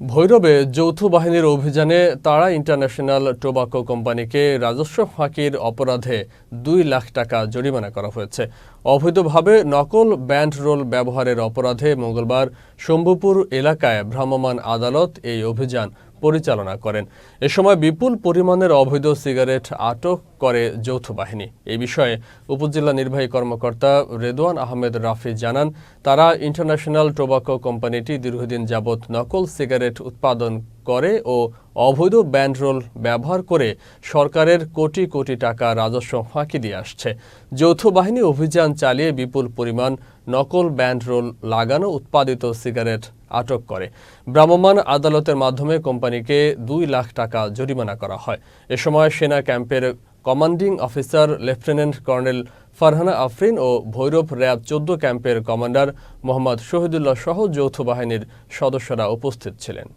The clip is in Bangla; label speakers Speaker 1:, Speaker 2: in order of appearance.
Speaker 1: ভৈরবে যৌথ বাহিনীর অভিযানে তারা ইন্টারন্যাশনাল টোবাকো কোম্পানিকে রাজস্ব ফাঁকির অপরাধে দুই লাখ টাকা জরিমানা করা হয়েছে। অবৈধভাবে নকল ব্যান্ড রোল ব্যবহারের অপরাধে মঙ্গলবার শম্ভুপুর এলাকায় ভ্রাম্যমাণ আদালত এই অভিযান পরিচালনা করেন। এ সময় বিপুল পরিমাণের অবৈধ সিগারেট আটক করে যৌথ বাহিনী। এই বিষয়ে উপজেলা নির্বাহী কর্মকর্তা রেদওয়ান আহমেদ রাফি জানান, তারা ইন্টারন্যাশনাল টোবাকো কোম্পানিটি দীর্ঘদিন যাবৎ নকল সিগারেট উৎপাদন করে ও অবৈধ ব্যান্ড রোল ব্যবহার করে সরকারের কোটি কোটি টাকা রাজস্ব ফাঁকি দিয়ে আসছে। যৌথ বাহিনী অভিযান চালিয়ে বিপুল পরিমাণ নকল ব্যান্ড রোল লাগানো উৎপাদিত সিগারেট আটক করে। ভ্রাম্যমাণ আদালতের মাধ্যমে কোম্পানিকে দুই লাখ টাকা জরিমানা করা হয়। এ সময় সেনা ক্যাম্পের commanding officer lieutenant colonel Farhana Afrin ও ভৈরব র্যাব চোদ্দ ক্যাম্পের কমান্ডার মোহাম্মদ শহীদুল্লাহ সহ যৌথ বাহিনীর সদস্যরা উপস্থিত ছিলেন।